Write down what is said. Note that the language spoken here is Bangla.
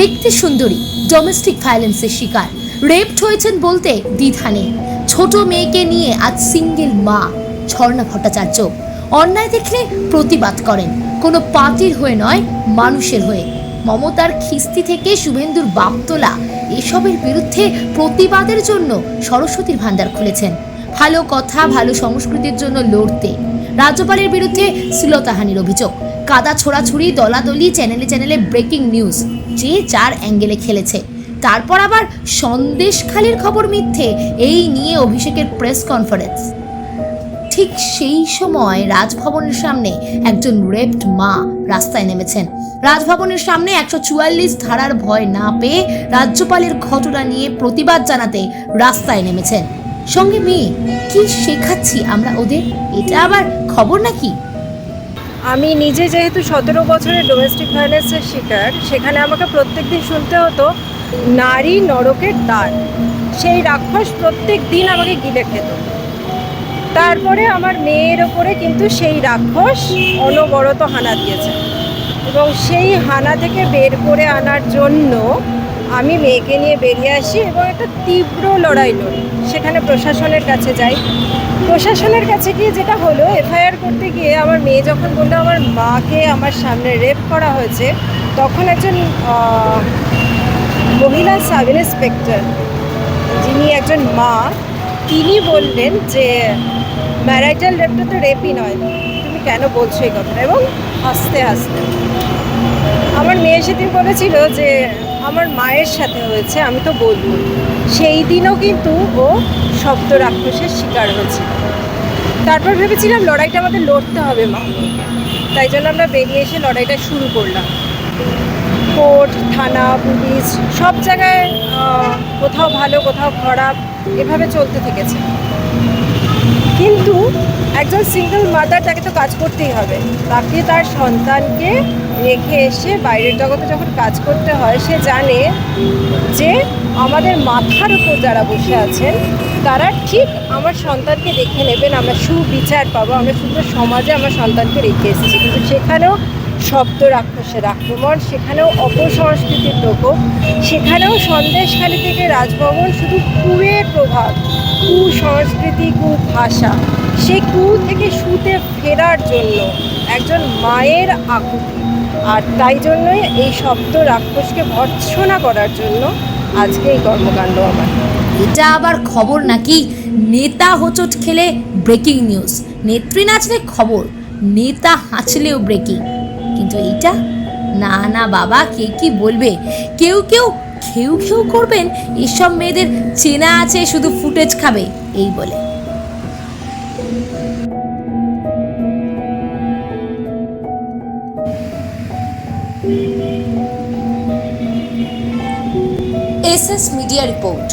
দেখতে সুন্দরী ডোমেস্টিক ভায়োলেন্সের শিকার। রেপড হয়েছেন বলতে দ্বিধা নেই। ছোট মেয়েকে নিয়ে আজ সিঙ্গেল মা, ঝর্ণা ভট্টাচার্য। অন্যায় দেখলে প্রতিবাদ করেন। কোনো পার্টির হয়ে নয়, মানুষের হয়ে। মমতার খিস্তি থেকে শুভেন্দুর বাপতোলা, এসবের বিরুদ্ধে প্রতিবাদের জন্য সরস্বতীর ভাণ্ডার খুলেছেন। ভালো কথা, ভালো সংস্কৃতির জন্য লড়তে। রাজ্যপালের বিরুদ্ধে শ্লীলতাহানির অভিযোগ। কাদা ছোড়াছুড়ি, দলাদলি, চ্যানেলে চ্যানেলে ব্রেকিং নিউজ যে যার অ্যাঙ্গেলে খেলেছে। তারপর আবার সন্দেশখালির খবর মিথ্যে, এই নিয়ে অভিষেকের প্রেস কনফারেন্স। ঠিক সেই সময় রাজভবনের সামনে একজন রেপড মা রাস্তায় নেমেছেন। রাজভবনের সামনে একশো চুয়াল্লিশ ধারার ভয় না পেয়ে রাজ্যপালের ঘটনা নিয়ে প্রতিবাদ জানাতে রাস্তায় নেমেছেন। সঙ্গে মেয়ে, কি শেখাচ্ছি আমরা ওদের? এটা আবার খবর নাকি? আমি নিজে যেহেতু সতেরো বছরের ডোমেস্টিক ভায়োলেন্সের শিকার, সেখানে আমাকে প্রত্যেক দিন শুনতে হতো, নারী নরকের দ্বার। সেই রাক্ষস প্রত্যেক দিন আমাকে গিলে খেত। তারপরে আমার মেয়ের ওপরে কিন্তু সেই রাক্ষস অনবরত হানা দিয়েছে। এবং সেই হানা থেকে বের করে আনার জন্য আমি মেয়েকে নিয়ে বেরিয়ে আসি এবং একটা তীব্র লড়াই লড়ি। সেখানে প্রশাসনের কাছে যাই। প্রশাসনের কাছে গিয়ে যেটা হলো, এফআইআর করতে গিয়ে আমার মেয়ে যখন বলল আমার মাকে আমার সামনে রেপ করা হয়েছে, তখন একজন মহিলা সাব ইন্সপেক্টর, যিনি একজন মা, তিনি বললেন যে, ম্যারাইটাল রেপটা তো রেপই নয়, তুমি কেন বলছো এই কথা এবং হাসতে হাসতে আমার মেয়ে সেদিন বলেছিল যে আমার মায়ের সাথে হয়েছে, আমি তো বলব। সেই দিনও কিন্তু ও শব্দ রাক্ষসের শিকার হয়েছিল তারপর ভেবেছিলাম লড়াইটা আমাদের লড়তে হবে মা। তাই জন্য আমরা বেরিয়ে এসে লড়াইটা শুরু করলাম। কোর্ট, থানা, পুলিশ, সব জায়গায় কোথাও ভালো, কোথাও খারাপ, এভাবে চলতে থেকেছে। কিন্তু একজন সিঙ্গেল মাদার তাকে তো কাজ করতেই হবে। তাকে তার সন্তানকে রেখে এসে বাইরের জগতে যখন কাজ করতে হয়, সে জানে যে আমাদের মাথার উপর যারা বসে আছেন, তারা ঠিক আমার সন্তানকে দেখে নেবেন, আমরা সুবিচার পাবো, আমরা সুন্দর সমাজে আমার সন্তানকে রেখে এসেছি। কিন্তু সেখানেও শব্দ রাক্ষসের আক্রমণ সেখানেও অপসংস্কৃতির প্রকোপ সেখানেও সন্দেশখালী থেকে রাজভবন শুধু কুয়ের প্রভাব, কুসংস্কৃতি, কুভাষা। সেই কু থেকে সুতে ফেরার জন্য একজন মায়ের আকুতি। আর তাই জন্যই এই শব্দ রাক্ষসকে ভর্ৎসনা করার জন্য আজকে এই কর্মকাণ্ড আমার। এটা আবার খবর নাকি? নেতা হোঁচট খেলে ব্রেকিং নিউজ নেত্রী নাচলে খবর। নেতা হাঁচলেও ব্রেকিং কিন্তু এইটা? না না, বাবা, কে কি বলবে? কেউ কেউ খেউ খেউ করবেন? এসব মেয়েদের চেনা আছে, শুধু ফুটেজ খাবে, এই বলে। S S media report